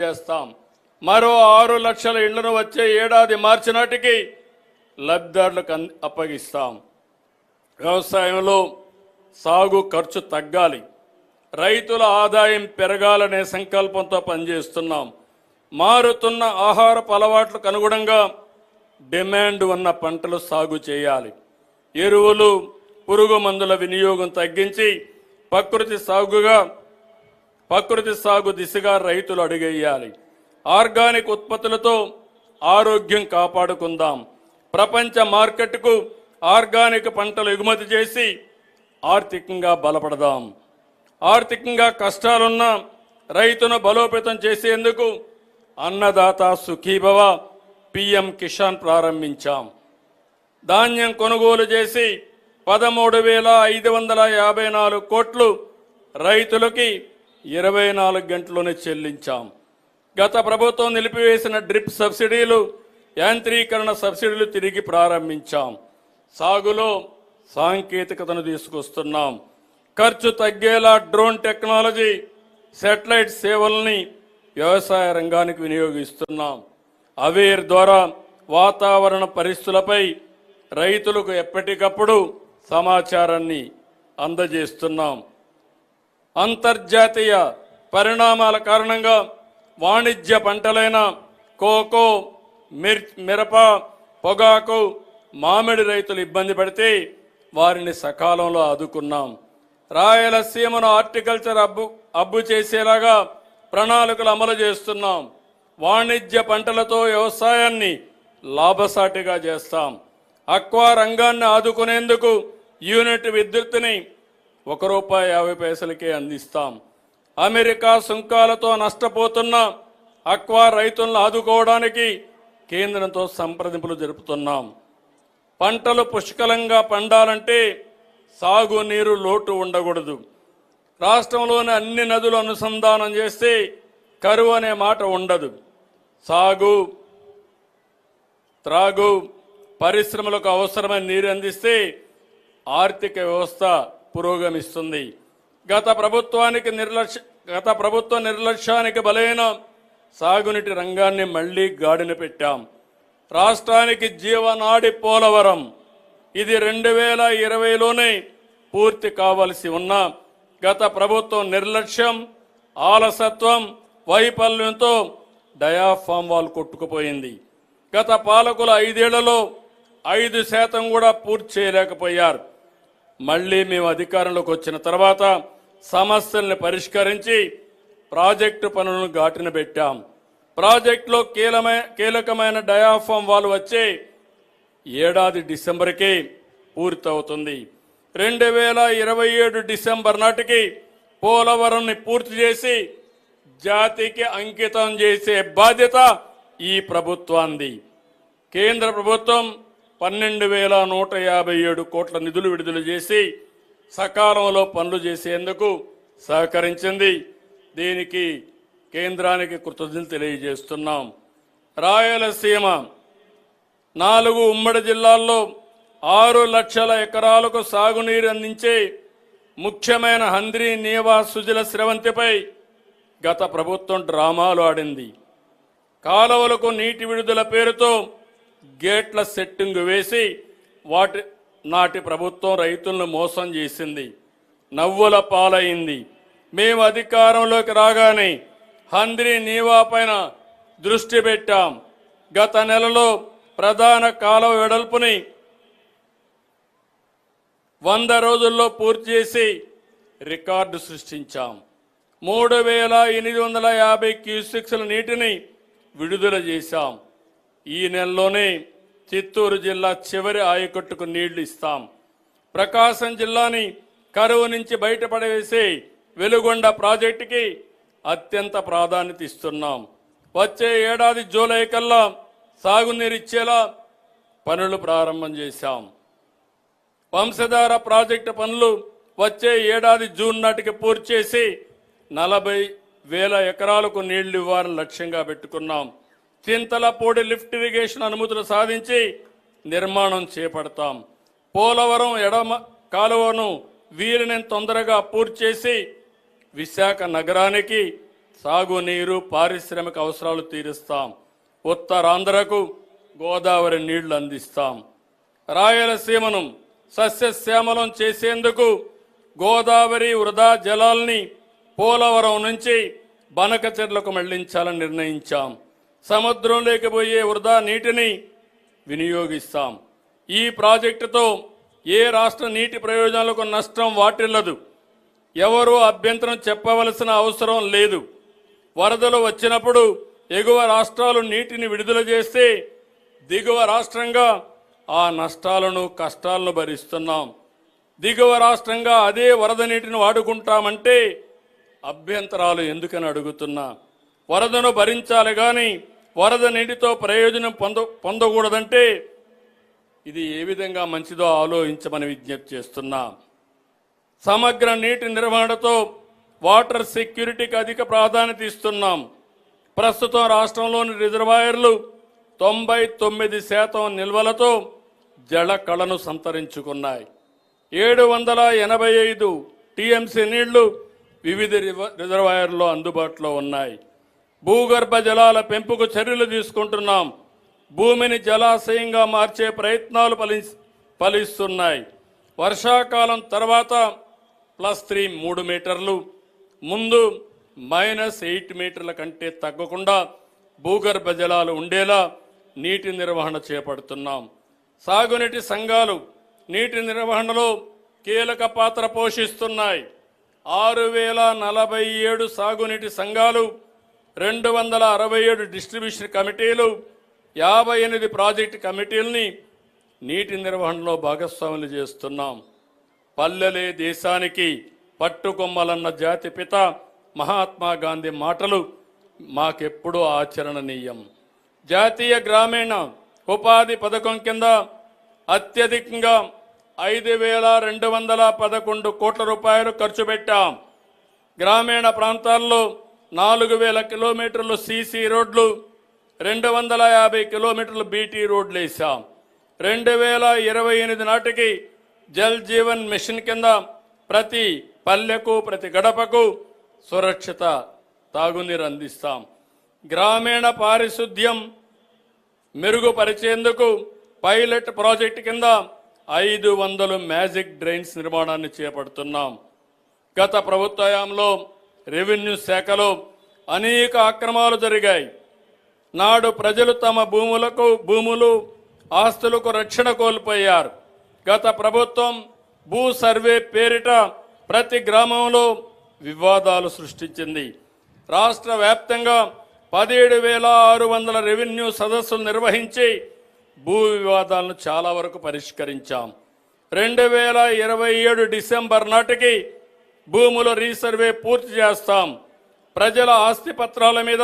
చేస్తాం. మరో ఆరు లక్షల ఇళ్ళను వచ్చే ఏడాది మార్చి నాటికి లబ్ధిదారులకు అప్పగిస్తాం. వ్యవసాయంలో సాగు ఖర్చు తగ్గాలి. రైతుల ఆదాయం పెరగాలనే సంకల్పంతో పనిచేస్తున్నాం. మారుతున్న ఆహారపు అలవాట్లకు అనుగుణంగా డిమాండ్ ఉన్న పంటలు సాగు చేయాలి. ఎరువులు పురుగు మందుల వినియోగం తగ్గించి ప్రకృతి సాగుగా ప్రకృతి సాగు దిశగా రైతులు అడుగేయాలి. ఆర్గానిక్ ఉత్పత్తులతో ఆరోగ్యం కాపాడుకుందాం. ప్రపంచ మార్కెట్కు ఆర్గానిక్ పంటలు ఎగుమతి చేసి ఆర్థికంగా బలపడదాం. ఆర్థికంగా కష్టాలున్న రైతును బలోపేతం చేసేందుకు అన్నదాత సుఖీభవ పిఎం కిసాన్ ప్రారంభించాం. ధాన్యం కొనుగోలు చేసి పదమూడు వేల ఐదు వందల యాభై నాలుగు కోట్లు రైతులకి ఇరవై నాలుగు గంటల్లోనే చెల్లించాం. గత ప్రభుత్వం నిలిపివేసిన డ్రిప్ సబ్సిడీలు యాంత్రీకరణ సబ్సిడీలు తిరిగి ప్రారంభించాం. సాగులో సాంకేతికతను తీసుకొస్తున్నాం. ఖర్చు తగ్గేలా డ్రోన్ టెక్నాలజీ శాటిలైట్ సేవల్ని వ్యవసాయ రంగానికి వినియోగిస్తున్నాం. అవేర్ ద్వారా వాతావరణ పరిస్థితులపై రైతులకు ఎప్పటికప్పుడు సమాచారాన్ని అందజేస్తున్నాం. అంతర్జాతీయ పరిణామాల కారణంగా వాణిజ్య పంటలైన కోకో మిర్ మిరప పొగాకు మామిడి రైతులు ఇబ్బంది పడితే వారిని సకాలంలో ఆదుకున్నాం. రాయలసీమను హార్టికల్చర్ అబ్బు అబ్బు చేసేలాగా ప్రణాళికలు అమలు చేస్తున్నాం. వాణిజ్య పంటలతో వ్యవసాయాన్ని లాభసాటిగా చేస్తాం. అక్వా రంగాన్ని ఆదుకునేందుకు యూనిట్ విద్యుత్తుని ఒక రూపాయి యాభై పైసలకే అందిస్తాం. అమెరికా సుంకాలతో నష్టపోతున్న అక్వా రైతులను ఆదుకోవడానికి కేంద్రంతో సంప్రదింపులు జరుపుతున్నాం. పంటలు పుష్కలంగా పండాలంటే సాగునీరు లోటు ఉండకూడదు. రాష్ట్రంలోని అన్ని నదులు అనుసంధానం చేస్తే కరువు అనే మాట ఉండదు. సాగు త్రాగు పరిశ్రమలకు అవసరమైన నీరు అందిస్తే ఆర్థిక వ్యవస్థ పురోగమిస్తుంది. గత ప్రభుత్వానికి నిర్లక్ష్య గత ప్రభుత్వ నిర్లక్ష్యానికి బలైన సాగునీటి రంగాన్ని మళ్ళీ గాడిన పెట్టాం. రాష్ట్రానికి జీవనాడి పోలవరం. ఇది రెండు వేల ఇరవైలోనే పూర్తి కావలసి ఉన్న గత ప్రభుత్వం నిర్లక్ష్యం ఆలసత్వం వైఫల్యంతో డయాఫామ్ వాల్ కొట్టుకుపోయింది. గత పాలకుల ఐదేళ్ళలో ఐదు శాతం కూడా పూర్తి చేయలేకపోయారు. మళ్ళీ మేము అధికారంలోకి వచ్చిన తర్వాత సమస్యల్ని పరిష్కరించి ప్రాజెక్టు పనులను ఘాటిన పెట్టాం. ప్రాజెక్టులో కీలమైన కీలకమైన డయాఫామ్ వాళ్ళు వచ్చే ఏడాది డిసెంబర్కి పూర్తవుతుంది. రెండు వేల ఇరవై ఏడు డిసెంబర్ నాటికి పోలవరంని పూర్తి చేసి జాతికి అంకితం చేసే బాధ్యత ఈ ప్రభుత్వాంది. కేంద్ర ప్రభుత్వం పన్నెండు వేల నూట యాభై ఏడు కోట్ల నిధులు విడుదల చేసి సకాలంలో పనులు చేసేందుకు సహకరించింది. దీనికి కేంద్రానికి కృతజ్ఞతలు తెలియజేస్తున్నాం. రాయలసీమ నాలుగు ఉమ్మడి జిల్లాల్లో ఆరు లక్షల ఎకరాలకు సాగునీరు అందించే ముఖ్యమైన హంద్రి నీవా సుజల స్రవంతిపై గత ప్రభుత్వం డ్రామాలు ఆడింది. కాలువలకు నీటి విడుదల పేరుతో గేట్ల సెట్టింగ్ వేసి వాటి నాటి ప్రభుత్వం రైతులను మోసం చేసింది. నవ్వుల పాలైంది. మేము అధికారంలోకి రాగానే హంద్రి నీవా పైన దృష్టి పెట్టాం. గత నెలలో ప్రధాన కాలువ వెడల్పుని వంద రోజుల్లో పూర్తి చేసి రికార్డు సృష్టించాం. మూడు వేల ఎనిమిది వందల యాభై క్యూసెక్స్ల నీటిని విడుదల చేశాం. ఈ నెలలోనే చిత్తూరు జిల్లా చివరి ఆయకట్టుకు నీళ్ళు ఇస్తాం. ప్రకాశం జిల్లాని కరువు నుంచి బయటపడవేసే వెలుగొండ ప్రాజెక్టుకి అత్యంత ప్రాధాన్యత ఇస్తున్నాం. వచ్చే ఏడాది జూలై కల్లా సాగునీరు ఇచ్చేలా పనులు ప్రారంభం చేశాం. వంశధార ప్రాజెక్టు పనులు వచ్చే ఏడాది జూన్ నాటికి పూర్తి చేసి నలభై వేల ఎకరాలకు నీళ్ళు ఇవ్వాలని లక్ష్యంగా పెట్టుకున్నాం. చింతలపూడి లిఫ్ట్ ఇరిగేషన్ అనుమతులు సాధించి నిర్మాణం చేపడతాం. పోలవరం ఎడమ కాలువను వీరిని తొందరగా పూర్తి చేసి విశాఖ నగరానికి సాగునీరు పారిశ్రామిక అవసరాలు తీరుస్తాం. ఉత్తరాంధ్రకు గోదావరి నీళ్ళు అందిస్తాం. రాయలసీమను సస్యశ్యామలం చేసేందుకు గోదావరి వృధా జలాల్ని పోలవరం నుంచి బనకచెర్లకు మళ్ళించాలని నిర్ణయించాం. సముద్రంలోకి పోయే వృధా నీటిని వినియోగిస్తాం. ఈ ప్రాజెక్టుతో ఏ రాష్ట్ర నీటి ప్రయోజనాలకు నష్టం వాటిల్లదు. ఎవరూ అభ్యంతరం చెప్పవలసిన అవసరం లేదు. వరదలు వచ్చినప్పుడు ఎగువ రాష్ట్రాలు నీటిని విడుదల చేస్తే దిగువ రాష్ట్రంగా ఆ నష్టాలను కష్టాలను భరిస్తున్నాం. దిగువ రాష్ట్రంగా అదే వరద నీటిని వాడుకుంటామంటే అభ్యంతరాలు ఎందుకని అడుగుతున్నా. వరదను భరించాలి కానీ వరద నీటితో ప్రయోజనం పొంద పొందకూడదంటే ఇది ఏ విధంగా మంచిదో ఆలోచించమని విజ్ఞప్తి చేస్తున్నా. సమగ్ర నీటి నిర్వహణతో వాటర్ సెక్యూరిటీకి అధిక ప్రాధాన్యత ఇస్తున్నాం. ప్రస్తుతం రాష్ట్రంలోని రిజర్వాయర్లు తొంభై తొమ్మిది శాతం నిల్వలతో జల కళను సంతరించుకున్నాయి. ఏడు వందల ఎనభై ఐదు టీఎంసీ నీళ్ళు వివిధ రివ- రిజర్వాయర్లో అందుబాటులో ఉన్నాయి. భూగర్భ జలాల పెంపుకు చర్యలు తీసుకుంటున్నాం. భూమిని జలాశయంగా మార్చే ప్రయత్నాలు ఫలి ఫలిస్తున్నాయి. వర్షాకాలం తర్వాత ప్లస్ త్రీ మూడు మీటర్లు ముందు మైనస్ ఎయిట్ మీటర్ల కంటే తగ్గకుండా భూగర్భ జలాలు ఉండేలా నీటి నిర్వహణ చేపడుతున్నాం. సాగునీటి సంఘాలు నీటి నిర్వహణలో కీలక పాత్ర పోషిస్తున్నాయి. ఆరు వేల నలభై ఏడు సాగునీటి సంఘాలు రెండు వందల అరవై ఏడు డిస్ట్రిబ్యూషన్ కమిటీలు యాభై ఎనిమిది ప్రాజెక్టు కమిటీల్ని నీటి నిర్వహణలో భాగస్వాములు చేస్తున్నాం. పల్లెలే దేశానికి పట్టుకొమ్మలన్న జాతి పిత మహాత్మా గాంధీ మాటలు మాకెప్పుడూ ఆచరణనీయం. జాతీయ గ్రామీణ ఉపాధి పథకం కింద అత్యధికంగా ఐదు వేల రెండు వందల పదకొండు కోట్ల రూపాయలు ఖర్చు పెట్టాం. గ్రామీణ ప్రాంతాల్లో నాలుగు వేల కిలోమీటర్లు సీసీ రోడ్లు రెండు వందల యాభై కిలోమీటర్లు బీటీ రోడ్లు వేసాం రెండు వేల ఇరవై ఎనిమిది నాటికి జల్ జీవన్ మిషన్ కింద ప్రతి పల్లెకు ప్రతి గడపకు సురక్షిత తాగునీరు అందిస్తాం. గ్రామీణ పారిశుద్ధ్యం మెరుగుపరిచేందుకు పైలట్ ప్రాజెక్టు కింద ఐదు వందలు మ్యాజిక్ డ్రైన్స్ నిర్మాణాన్ని చేపడుతున్నాం. గత ప్రభుత్వ హయాంలో రెవెన్యూ శాఖలో అనేక అక్రమాలు జరిగాయి. నాడు ప్రజలు తమ భూములకు భూములు ఆస్తులకు రక్షణ కోల్పోయారు. గత ప్రభుత్వం భూ సర్వే పేరిట ప్రతి గ్రామంలో వివాదాలు సృష్టించింది. రాష్ట్ర వ్యాప్తంగా పదిహేడు వేల ఆరు వందల రెవెన్యూ సదస్సులు నిర్వహించి భూ వివాదాలను చాలా వరకు పరిష్కరించాం. రెండు వేల ఇరవై ఏడు డిసెంబర్ నాటికి భూముల రీసర్వే పూర్తి చేస్తాం. ప్రజల ఆస్తి పత్రాల మీద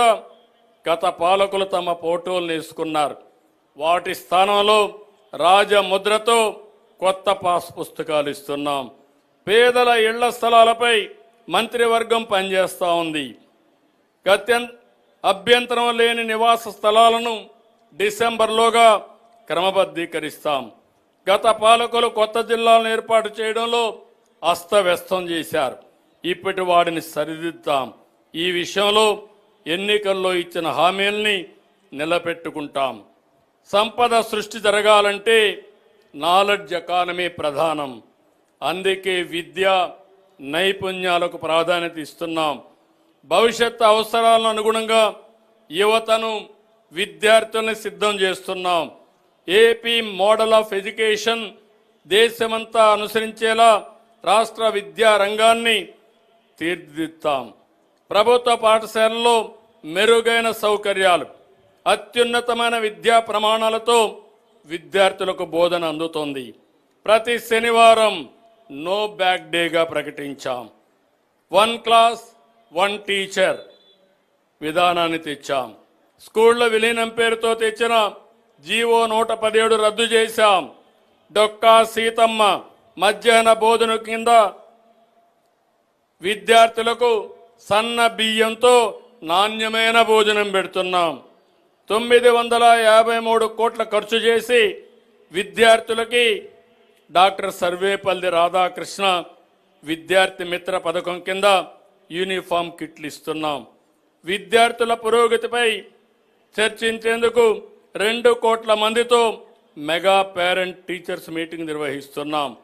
గత పాలకులు తమ ఫోటోలు వేసుకున్నారు వాటి స్థానంలో రాజముద్రతో కొత్త పాస్ పుస్తకాలు ఇస్తున్నాం. పేదల ఇళ్ళ స్థలాలపై మంత్రివర్గం పనిచేస్తూ ఉంది. గత్యం అభ్యంతరం లేని నివాస స్థలాలను డిసెంబర్లోగా క్రమబద్ధీకరిస్తాం. గత పాలకులు కొత్త జిల్లాలను ఏర్పాటు చేయడంలో అస్తవ్యస్తం చేశారు. ఇప్పటి వాడిని సరిదిద్దాం. ఈ విషయంలో ఎన్నికల్లో ఇచ్చిన హామీల్ని నిలబెట్టుకుంటాం. సంపద సృష్టి జరగాలంటే నాలెడ్జ్ ఎకానమీ ప్రధానం. అందుకే విద్య నైపుణ్యాలకు ప్రాధాన్యత ఇస్తున్నాం. భవిష్యత్ అవసరాలను అనుగుణంగా యువతను విద్యార్థుల్ని సిద్ధం చేస్తున్నాం. ఏపీ మోడల్ ఆఫ్ ఎడ్యుకేషన్ దేశమంతా అనుసరించేలా రాష్ట్ర విద్యా రంగాన్ని తీర్చిదిద్దాం. ప్రభుత్వ పాఠశాలలో మెరుగైన సౌకర్యాలు అత్యున్నతమైన విద్యా ప్రమాణాలతో విద్యార్థులకు బోధన అందుతోంది. ప్రతి శనివారం నో బ్యాక్ డేగా ప్రకటించాం. వన్ క్లాస్ వన్ టీచర్ విధానాన్ని తెచ్చాం. స్కూళ్ళ విలీనం పేరుతో తెచ్చిన జీవో నూట పదిహేడు రద్దు చేశాం. డొక్కా సీతమ్మ మధ్యాహ్న బోధన కింద విద్యార్థులకు సన్న బియ్యంతో నాణ్యమైన భోజనం పెడుతున్నాం. తొమ్మిది వందల యాభై మూడు కోట్ల ఖర్చు చేసి విద్యార్థులకి డాక్టర్ సర్వేపల్లి రాధాకృష్ణ విద్యార్థి మిత్ర పథకం కింద యూనిఫామ్ కిట్లు ఇస్తున్నాం. విద్యార్థుల పురోగతిపై చర్చించేందుకు రెండు కోట్ల మందితో మెగా పేరెంట్ టీచర్స్ మీటింగ్ నిర్వహిస్తున్నాం.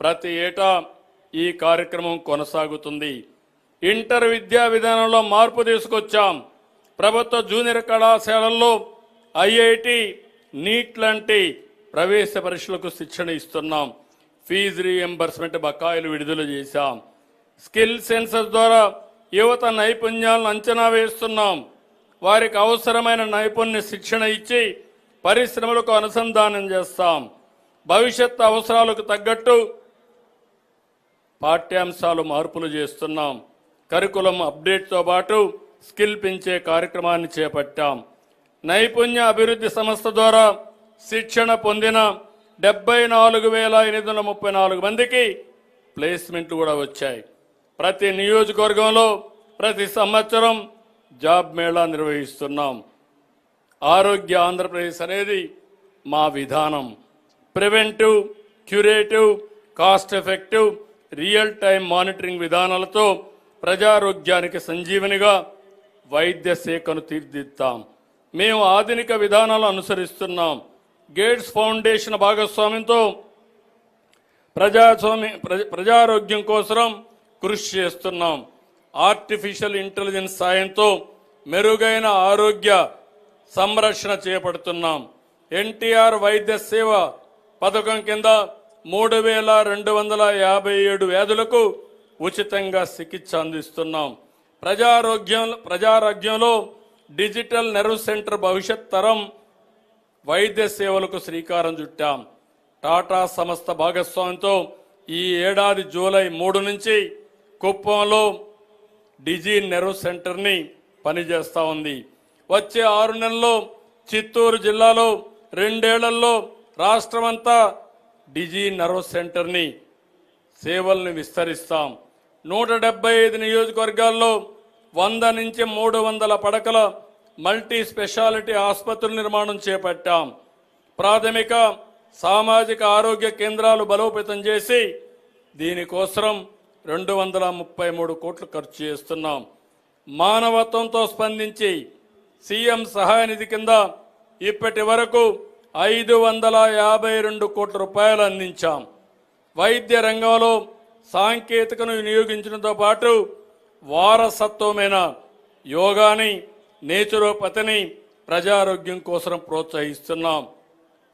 ప్రతి ఏటా ఈ కార్యక్రమం కొనసాగుతుంది. ఇంటర్ విద్యా విధానంలో మార్పు తీసుకొచ్చాం. ప్రభుత్వ జూనియర్ కళాశాలల్లో ఐఐటి నీట్ లాంటి ప్రవేశ పరీక్షలకు శిక్షణ ఇస్తున్నాం. ఫీజు రీఎంబర్స్మెంట్ బకాయిలు విడుదల చేశాం. స్కిల్ సెన్సస్ ద్వారా యువత నైపుణ్యాలను అంచనా వేస్తున్నాం. వారికి అవసరమైన నైపుణ్య శిక్షణ ఇచ్చి పరిశ్రమలకు అనుసంధానం చేస్తాం. భవిష్యత్ అవసరాలకు తగ్గట్టు పాఠ్యాంశాలు మార్పులు చేస్తున్నాం. కరికులం అప్డేట్తో పాటు స్కిల్ పెంచే కార్యక్రమాన్ని చేపట్టాం. నైపుణ్య అభివృద్ధి సంస్థ ద్వారా శిక్షణ పొందిన డెబ్బై నాలుగు వేల ఎనిమిది వందల ముప్పై నాలుగు మందికి ప్లేస్మెంట్లు కూడా వచ్చాయి. ప్రతి నియోజకవర్గంలో ప్రతి సంవత్సరం జాబ్ మేళా నిర్వహిస్తున్నాం. ఆరోగ్య ఆంధ్రప్రదేశ్ అనేది మా విధానం. Preventive curative cost effective real time monitoring విధానాలతో ప్రజారోగ్యానికి సంజీవనిగా వైద్య శాఖను తీర్దిద్దాం. మేము ఆధునిక విధానాలు అనుసరిస్తున్నాం. గేట్స్ ఫౌండేషన్ భాగస్వామ్యంతో ప్రజాస్వామ్య ప్రజ ప్రజారోగ్యం కోసం కృషి చేస్తున్నాం. ఆర్టిఫిషియల్ ఇంటెలిజెన్స్ సాయంతో మెరుగైన ఆరోగ్య సంరక్షణ చేపడుతున్నాం. ఎన్టీఆర్ వైద్య సేవ పథకం కింద మూడు వేల రెండు వందల యాభై ఏడు వ్యాధులకు ఉచితంగా చికిత్స అందిస్తున్నాం. ప్రజారోగ్యం ప్రజారోగ్యంలో డిజిటల్ నెర్వ్ సెంటర్ భవిష్యత్ తరం వైద్య సేవలకు శ్రీకారం చుట్టాం. టాటా సంస్థ భాగస్వామ్యంతో ఈ ఏడాది జూలై మూడు నుంచి కుప్పంలో డిజీ నెర్వ్ సెంటర్ని పనిచేస్తూ ఉంది. వచ్చే ఆరు నెలల్లో చిత్తూరు జిల్లాలో రెండేళ్ళలో రాష్ట్రమంతా డిజీ నర్వ్ సెంటర్ని సేవల్ని విస్తరిస్తాం. నూట డెబ్బై ఐదు నియోజకవర్గాల్లో వంద నుంచి మూడు వందల పడకల మల్టీ స్పెషాలిటీ ఆసుపత్రుల నిర్మాణం చేపట్టాం. ప్రాథమిక సామాజిక ఆరోగ్య కేంద్రాలు బలోపేతం చేసి దీనికోసం రెండు వందల ముప్పై మూడు కోట్లు ఖర్చు చేస్తున్నాం. మానవత్వంతో స్పందించి సీఎం సహాయ నిధి కింద ఇప్పటి వరకు ఐదు వందల యాభై రెండు కోట్ల రూపాయలు అందించాం. వైద్య రంగంలో సాంకేతికను వినియోగించడంతో పాటు వారసత్వమైన యోగాని నేచురోపతిని ప్రజారోగ్యం కోసం ప్రోత్సహిస్తున్నాం.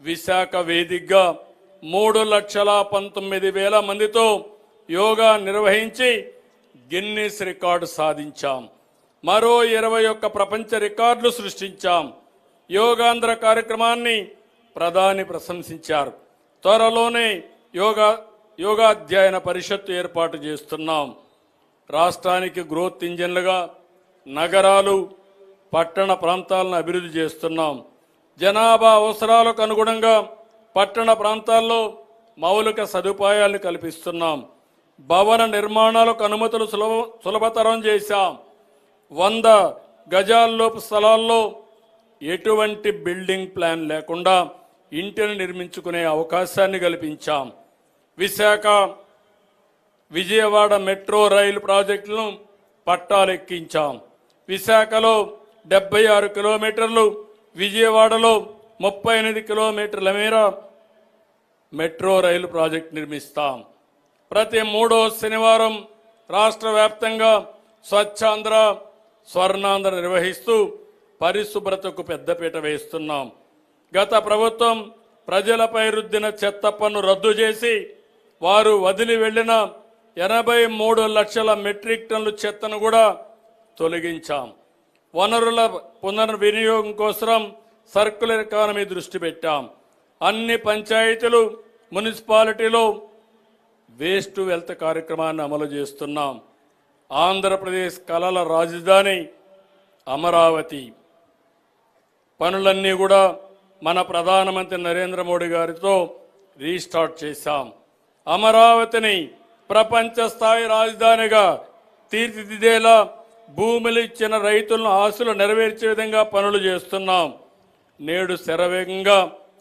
విశాఖ వేదికగా మూడు లక్షల పంతొమ్మిది వేల మందితో యోగా నిర్వహించి గిన్నీస్ రికార్డు సాధించాం. మరో ఇరవై ఒక్క ప్రపంచ రికార్డులు సృష్టించాం. యోగాంధ్ర కార్యక్రమాన్ని ప్రధాని ప్రశంసించారు. త్వరలోనే యోగా యోగాధ్యయన పరిషత్తు ఏర్పాటు చేస్తున్నాం. రాష్ట్రానికి గ్రోత్ ఇంజన్లుగా నగరాలు పట్టణ ప్రాంతాలను అభివృద్ధి చేస్తున్నాం. జనాభా అవసరాలకు అనుగుణంగా పట్టణ ప్రాంతాల్లో మౌలిక సదుపాయాలు కల్పిస్తున్నాం. భవన నిర్మాణాలకు అనుమతులు సులభ సులభతరం చేశాం. వంద గజాల్లోపు స్థలాల్లో ఎటువంటి బిల్డింగ్ ప్లాన్ లేకుండా ఇంటిని నిర్మించుకునే అవకాశాన్ని కల్పించాం. విశాఖ విజయవాడ మెట్రో రైలు ప్రాజెక్టులను పట్టాలెక్కించాం. విశాఖలో డెబ్బై ఆరు కిలోమీటర్లు విజయవాడలో ముప్పై ఎనిమిది కిలోమీటర్ల మేర మెట్రో రైలు ప్రాజెక్ట్ నిర్మిస్తాం. ప్రతి మూడో శనివారం రాష్ట్ర వ్యాప్తంగా స్వచ్ఛాంధ్ర స్వర్ణాంధ్ర నిర్వహిస్తూ పరిశుభ్రతకు పెద్దపీట వేస్తున్నాం. గత ప్రభుత్వం ప్రజలపై రుద్దిన చెత్త పన్ను రద్దు చేసి వారు వదిలి వెళ్ళిన ఎనభై మూడు లక్షల మెట్రిక్ టన్నుల చెత్తను కూడా తొలగించాం. వనరుల పునర్వినియోగం కోసం సర్కులర్ ఎకానమీ దృష్టి పెట్టాం. అన్ని పంచాయతీలు మున్సిపాలిటీలో వేస్ట్ వెల్త్ కార్యక్రమాన్ని అమలు చేస్తున్నాం. ఆంధ్రప్రదేశ్ కళల రాజధాని అమరావతి. పనులన్నీ కూడా మన ప్రధానమంత్రి నరేంద్ర మోడీ గారితో రీస్టార్ట్ చేశాం. అమరావతిని ప్రపంచ స్థాయి రాజధానిగా తీర్చిదిద్దేలా భూములు ఇచ్చిన రైతులను ఆశలు నెరవేర్చే విధంగా పనులు చేస్తున్నాం. నేడు శరవేగంగా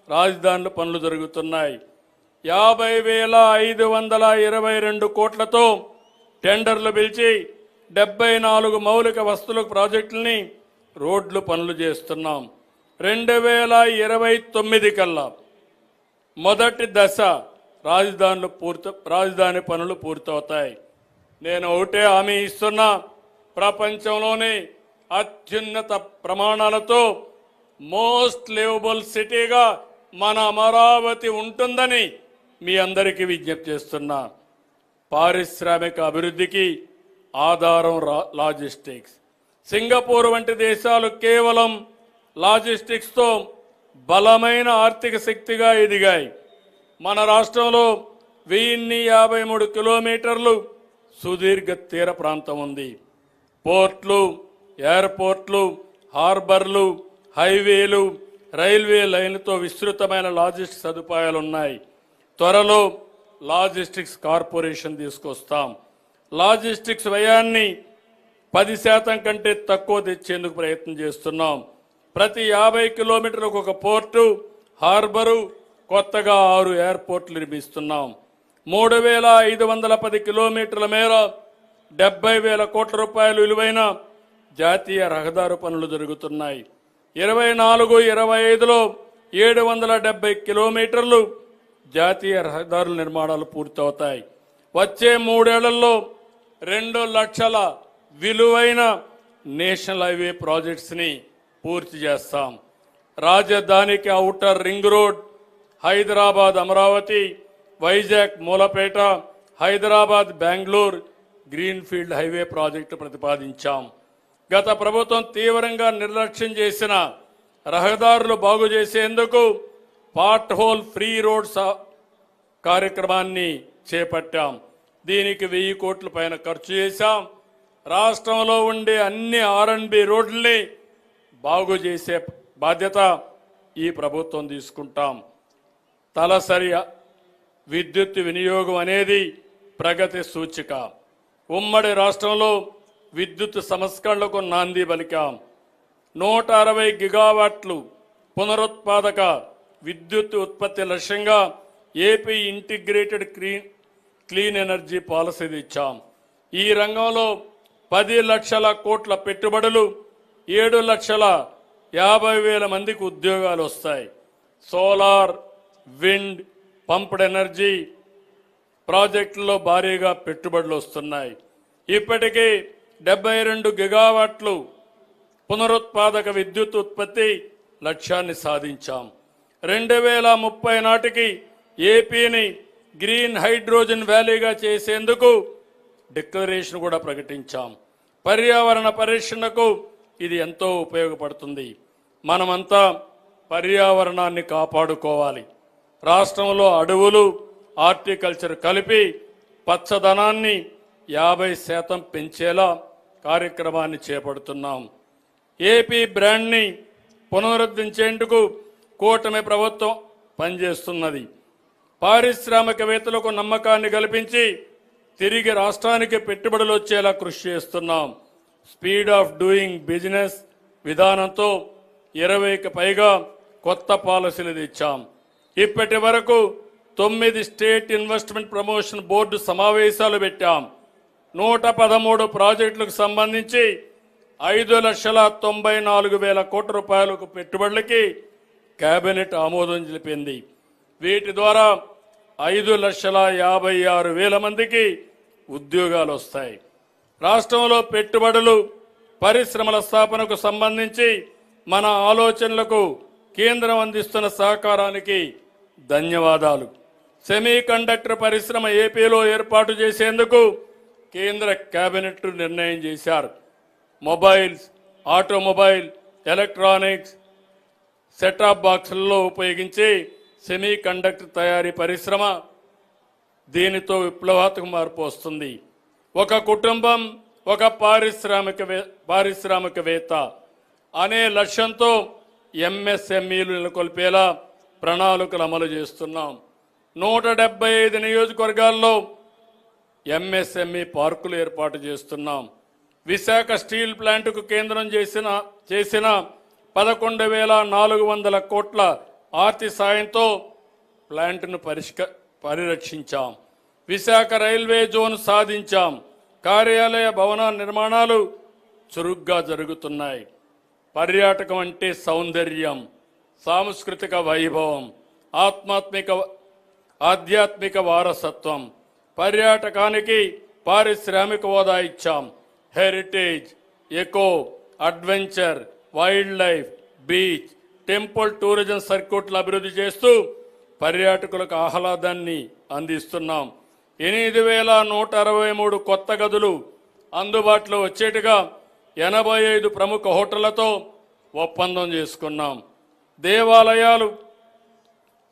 రాజధానులు పనులు జరుగుతున్నాయి. యాభై వేల ఐదు వందల ఇరవై రెండు కోట్లతో టెండర్లు పిలిచి డెబ్బై నాలుగు మౌలిక వస్తువుల ప్రాజెక్టుల్ని రోడ్లు పనులు చేస్తున్నాం. రెండు వేల ఇరవై తొమ్మిది కల్లా మొదటి దశ రాజధానులు పూర్తి రాజధాని పనులు పూర్తవుతాయి. నేను ఒకటే హామీ ఇస్తున్నా ప్రపంచంలోనే అత్యున్నత ప్రమాణాలతో మోస్ట్ లివబుల్ సిటీగా మన అమరావతి ఉంటుందని మీ అందరికీ విజ్ఞప్తి చేస్తున్నా. పారిశ్రామిక అభివృద్ధికి ఆధారం లాజిస్టిక్స్. సింగపూర్ వంటి దేశాలు కేవలం లాజిస్టిక్స్తో బలమైన ఆర్థిక శక్తిగా ఎదిగాయి. మన రాష్ట్రంలో వెయ్యిన్ని యాభై మూడు కిలోమీటర్లు సుదీర్ఘ తీర ప్రాంతం ఉంది. పోర్ట్లు ఎయిర్పోర్ట్లు హార్బర్లు హైవేలు రైల్వే లైన్లతో విస్తృతమైన లాజిస్టిక్ సదుపాయాలు ఉన్నాయి త్వరలో లాజిస్టిక్స్ కార్పొరేషన్ తీసుకొస్తాం. లాజిస్టిక్స్ వ్యయాన్ని పది శాతం కంటే తక్కువ తెచ్చేందుకు ప్రయత్నం చేస్తున్నాం. ప్రతి యాభై కిలోమీటర్లకు ఒక పోర్టు హార్బరు కొత్తగా ఆరు ఎయిర్పోర్ట్లు నిర్మిస్తున్నాం. మూడు వేల ఐదు వందల పది కిలోమీటర్ల మేర డెబ్బై వేల కోట్ల రూపాయలు విలువైన జాతీయ రహదారు పనులు జరుగుతున్నాయి. ఇరవై నాలుగు ఇరవై ఐదులో ఏడు వందల డెబ్బై కిలోమీటర్లు జాతీయ రహదారుల నిర్మాణాలు పూర్తవుతాయి. వచ్చే మూడేళ్ళలో రెండు లక్షల విలువైన నేషనల్ హైవే ప్రాజెక్ట్స్ని పూర్తి చేస్తాం. రాజధానికి outer ring road Hyderabad Amaravati Vizag Mulapeta Hyderabad Bengaluru greenfield highway project ప్రతిపాదించాం. గత ప్రభుత్వం తీవ్రంగా నిర్లక్ష్యం చేసిన రహదారులు బాగు చేసేందుకు పార్ట్ హోల్ ఫ్రీ రోడ్ కార్యక్రమాన్ని చేపట్టాం. దీనికి వెయ్యి కోట్ల పైన ఖర్చు చేశాం. రాష్ట్రంలో ఉండే అన్ని ఆర్ఎండ్బి రోడ్లని బాగు చేసే బాధ్యత ఈ ప్రభుత్వం తీసుకుంటాం. తలసరి విద్యుత్ వినియోగం అనేది ప్రగతి సూచిక. ఉమ్మడి రాష్ట్రంలో విద్యుత్ సంస్కరణలకు నాంది పలికాం. నూట అరవై గిగావాట్లు పునరుత్పాదక విద్యుత్ ఉత్పత్తి లక్ష్యంగా AP integrated clean clean energy policy తెచ్చాం ఈ రంగంలో పది లక్షల కోట్ల పెట్టుబడులు ఏడు లక్షల యాభై వేల మందికి ఉద్యోగాలు వస్తాయి. సోలార్ విండ్ పంప్డ్ ఎనర్జీ ప్రాజెక్టుల్లో భారీగా పెట్టుబడులు వస్తున్నాయి. ఇప్పటికీ డెబ్బై రెండు గిగావాట్లు పునరుత్పాదక విద్యుత్ ఉత్పత్తి లక్ష్యాన్ని సాధించాం. రెండు వేల ముప్పై నాటికి ఏపీని గ్రీన్ హైడ్రోజన్ వ్యాలీగా చేసేందుకు డిక్లరేషన్ కూడా ప్రకటించాం. పర్యావరణ పరిరక్షణకు ఇది ఎంతో ఉపయోగపడుతుంది. మనమంతా పర్యావరణాన్ని కాపాడుకోవాలి. రాష్ట్రంలో అడవులు హార్టికల్చర్ కలిపి పచ్చదనాన్ని యాభై శాతం పెంచేలా కార్యక్రమాన్ని చేపడుతున్నాం. ఏపీ బ్రాండ్ని పునరుద్ధరించేందుకు కూటమి ప్రభుత్వం పనిచేస్తున్నది. పారిశ్రామికవేత్తలకు నమ్మకాన్ని కల్పించి తిరిగి రాష్ట్రానికి పెట్టుబడులు వచ్చేలా కృషి చేస్తున్నాం. స్పీడ్ ఆఫ్ డూయింగ్ బిజినెస్ విధానంతో ఇరవైకి పైగా కొత్త పాలసీలు తెచ్చాం. ఇప్పటి వరకు తొమ్మిది స్టేట్ ఇన్వెస్ట్మెంట్ ప్రమోషన్ బోర్డు సమావేశాలు పెట్టాం. నూట పదమూడు ప్రాజెక్టులకు సంబంధించి ఐదు లక్షల తొంభై నాలుగు వేల కోట్ల రూపాయలకు పెట్టుబడులకి కేబినెట్ ఆమోదం తెలిపింది. వీటి ద్వారా ఐదు లక్షల యాభై ఆరు వేల మందికి ఉద్యోగాలు వస్తాయి. రాష్ట్రంలో పెట్టుబడులు పరిశ్రమల స్థాపనకు సంబంధించి మన ఆలోచనలకు కేంద్రం అందిస్తున్న సహకారానికి ధన్యవాదాలు. సెమీ కండక్టర్ పరిశ్రమ ఏపీలో ఏర్పాటు చేసేందుకు కేంద్ర కేబినెట్ నిర్ణయం చేశారు. Mobiles automobile electronics set top బాక్సులలో ఉపయోగించి సెమీ కండక్టర్ తయారీ పరిశ్రమ దీనితో విప్లవాత్మక మార్పు వస్తుంది. ఒక కుటుంబం ఒక పారిశ్రామిక పారిశ్రామికవేత్త అనే లక్ష్యంతో ఎంఎస్ఎంఈలు నెలకొల్పేలా ప్రణాళికలు అమలు చేస్తున్నాం. నూట డెబ్బై ఐదు నియోజకవర్గాల్లో ఎంఎస్ఎంఈ పార్కులు ఏర్పాటు చేస్తున్నాం. విశాఖ స్టీల్ ప్లాంటుకు కేంద్రం చేసిన చేసిన పదకొండు వేల నాలుగు వందల కోట్ల ఆర్తి సాయంతో ప్లాంట్ను పరిష్క పరిరక్షించాం. విశాఖ రైల్వే జోన్ సాధించాం. కార్యాలయ భవన నిర్మాణాలు చురుగ్గా జరుగుతున్నాయి. పర్యాటకం అంటే సౌందర్యం సాంస్కృతిక వైభవం ఆత్మాత్మిక ఆధ్యాత్మిక వారసత్వం. పర్యాటకానికి పారిశ్రామిక హోదా ఇచ్చాం. Heritage eco adventure wildlife beach temple tourism సర్క్యూట్లు అభివృద్ధి చేస్తూ పర్యాటకులకు ఆహ్లాదాన్ని అందిస్తున్నాం. ఎనిమిది వేల నూట అరవై మూడు కొత్త గదులు అందుబాటులో వచ్చేట్టుగా ఎనభై ఐదు ప్రముఖ హోటళ్ళతో ఒప్పందం చేసుకున్నాం. దేవాలయాలు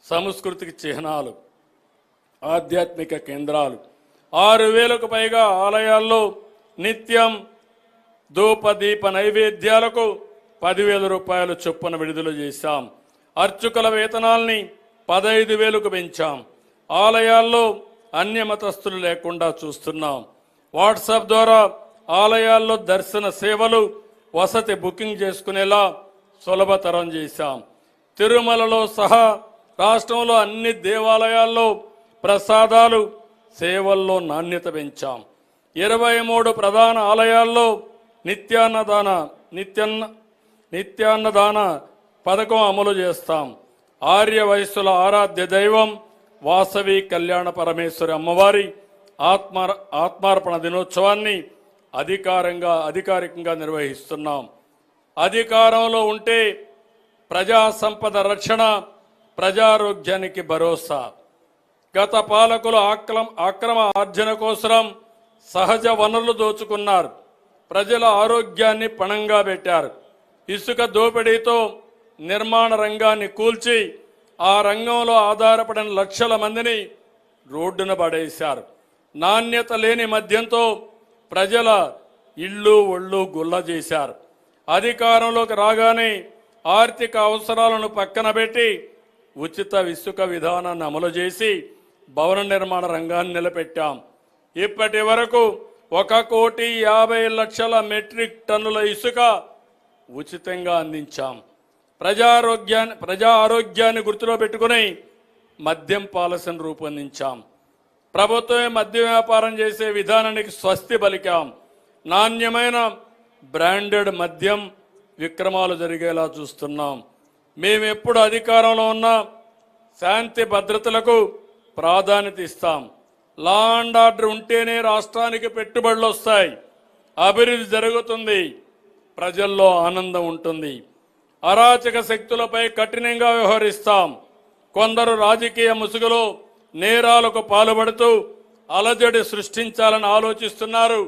సంస్కృతికి చిహ్నాలు ఆధ్యాత్మిక కేంద్రాలు ఆరు వేలకు పైగా ఆలయాల్లో నిత్యం ధూప దీప నైవేద్యాలకు పదివేల రూపాయలు చొప్పున విడుదల చేశాం. అర్చకుల వేతనాల్ని పదైదు వేలకు పెంచాం. ఆలయాల్లో అన్యమతస్తులు లేకుండా చూస్తున్నాం. వాట్సాప్ ద్వారా ఆలయాల్లో దర్శన సేవలు వసతి బుకింగ్ చేసుకునేలా సులభతరం చేశాం. తిరుమలలో సహా రాష్ట్రంలో అన్ని దేవాలయాల్లో ప్రసాదాలు సేవల్లో నాణ్యత పెంచాం. ఇరవై మూడు ప్రధాన ఆలయాల్లో నిత్యాన్నదాన నిత్యాన్న నిత్యాన్నదాన పథకం అమలు చేస్తాం. ఆర్య వయస్సుల ఆరాధ్య దైవం వాసవి కళ్యాణ పరమేశ్వరి అమ్మవారి ఆత్మ ఆత్మార్పణ దినోత్సవాన్ని అధికారంగా అధికారికంగా నిర్వహిస్తున్నాం. అధికారంలో ఉంటే ప్రజా సంపద రక్షణ ప్రజారోగ్యానికి భరోసా. గత పాలకులు ఆక్రమ అక్రమ ఆర్జన కోసం సహజ వనరులు దోచుకున్నారు. ప్రజల ఆరోగ్యాన్ని పణంగా పెట్టారు. ఇసుక దోపిడీతో నిర్మాణ రంగాన్ని కూల్చి ఆ రంగంలో ఆధారపడిన లక్షల మందిని రోడ్డున పడేశారు. నాణ్యత లేని మద్యంతో ప్రజల ఇళ్ళు ఒళ్ళు గుల్ల చేశారు. అధికారంలోకి రాగానే ఆర్థిక అవసరాలను పక్కన పెట్టి ఉచిత ఇసుక విధానాన్ని అమలు చేసి భవన నిర్మాణ రంగాన్ని నిలబెట్టాం. ఇప్పటి వరకు ఒక కోటి యాభై లక్షల మెట్రిక్ టన్నుల ఇసుక ఉచితంగా అందించాం. ప్రజారోగ్యాన్ని ప్రజా ఆరోగ్యాన్ని గుర్తులో పెట్టుకుని మద్యం పాలసీని రూపొందించాం. ప్రభుత్వమే మద్య వ్యాపారం చేసే విధానానికి స్వస్తి పలికాం. నాణ్యమైన బ్రాండెడ్ మద్యం విక్రమాలు జరిగేలా చూస్తున్నాం. మేము ఎప్పుడు అధికారంలో ఉన్నా శాంతి భద్రతలకు ప్రాధాన్యత ఇస్తాం. లా అండ్ ఆర్డర్ ఉంటేనే రాష్ట్రానికి పెట్టుబడులు వస్తాయి అభివృద్ధి జరుగుతుంది. ప్రజల్లో ఆనందం ఉంటుంది. అరాచక శక్తులపై కఠినంగా వ్యవహరిస్తాం. కొందరు రాజకీయ ముసుగులో నేరాలకు పాల్పడుతూ అలజడి సృష్టించాలని ఆలోచిస్తున్నారు.